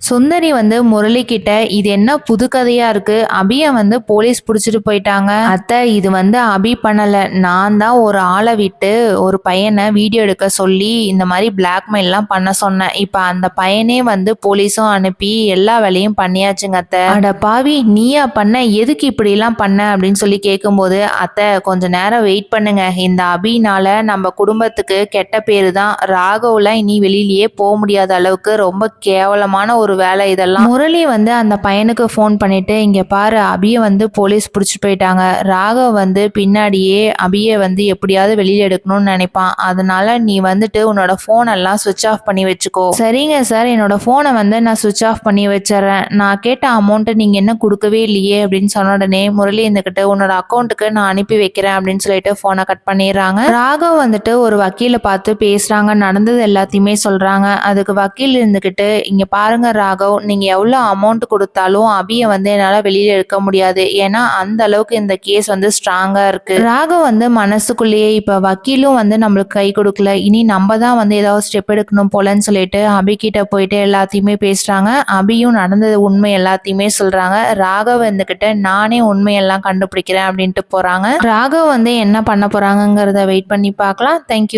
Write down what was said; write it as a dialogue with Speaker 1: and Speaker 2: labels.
Speaker 1: சுந்தரி வந்து முரளி கிட்ட இது என்ன புது கதையா இருக்கு? அபிய வந்து போலீஸ் பிடிச்சிட்டு போயிட்டாங்க. அத்தை இது வந்து அபி பண்ணல. நான் தான் ஒரு ஆளை விட்டு ஒரு பையனை வீடியோ எடுக்க சொல்லி இந்த மாதிரி பிளாக்மெயில்லாம் பண்ண சொன்னேன். இப்ப அந்த பையனே வந்து போலீஸும் அனுப்பி எல்லா வேலையும் பண்ணியாச்சுங்க அத்தை. அட பாவி நீயா பண்ண? எதுக்கு இப்படி எல்லாம் பண்ண? அப்படின்னு சொல்லி கேட்கும்போது அத்தை கொஞ்ச நேரம் வெயிட் பண்ணுங்க. இந்த அபினால நம்ம குடும்பத்துக்கு கெட்ட பேரு தான். ராகவ்ல இனி வெளியிலயே போக முடியாத அளவுக்கு ரொம்ப கேவலமான ஒரு ஒரு வேலை இதெல்லாம். முரளி வந்து அந்த பையனுக்கு ஃபோன் பண்ணிட்டு இங்க பாரு அபிய வந்து போலீஸ் பிடிச்சி போயிட்டாங்க. ராகவ் வந்து பின்னாடியே அபிய வந்து எப்படியாவது வெளியில எடுக்கணும்னு நினைப்பான். அதனால நீ வந்துட்டு உன்னோட போன் எல்லாம் சுவிச் ஆஃப் பண்ணி வச்சுக்கோ. சரிங்க சார் என்னோட போனை வந்து நான் சுவிச் ஆஃப் பண்ணி வச்சிடறேன். நான் கேட்ட அமௌண்ட்டை நீங்க என்ன கொடுக்கவே இல்லையே? அப்படின்னு சொன்ன உடனே முரளி இருந்துகிட்டு உன்னோட அக்கௌண்ட்டுக்கு நான் அனுப்பி வைக்கிறேன். அப்படின்னு சொல்லிட்டு போனை கட் பண்ணிடுறாங்க. ராகவ் வந்துட்டு ஒரு வக்கீலை பார்த்து பேசுறாங்க. நடந்தது எல்லாத்தையுமே சொல்றாங்க. அதுக்கு வக்கீல் இருந்துகிட்டு இங்க பாருங்க ராகவ் நீங்கள் எவ்வளோ அமௌண்ட் கொடுத்தாலும் அபியை வந்து என்னால் வெளியில் எடுக்க முடியாது. ஏன்னா அந்த அளவுக்கு இந்த கேஸ் வந்து ஸ்ட்ராங்காக இருக்குது ராகவ் வந்து மனசுக்குள்ளேயே இப்போ வக்கீலும் வந்து நம்மளுக்கு கை கொடுக்கல. இனி நம்ம தான் வந்து ஏதாவது ஸ்டெப் எடுக்கணும் போலன்னு சொல்லிட்டு அபிகிட்ட போயிட்டு எல்லாத்தையுமே பேசுகிறாங்க அபியும் நடந்தது உண்மை எல்லாத்தையுமே சொல்கிறாங்க ராகவ் வந்துக்கிட்ட நானே உண்மையெல்லாம் கண்டுபிடிக்கிறேன் அப்படின்ட்டு போகிறாங்க ராகவ் வந்து என்ன பண்ண போகிறாங்கங்கிறத வெயிட் பண்ணி பார்க்கலாம். தேங்க்யூ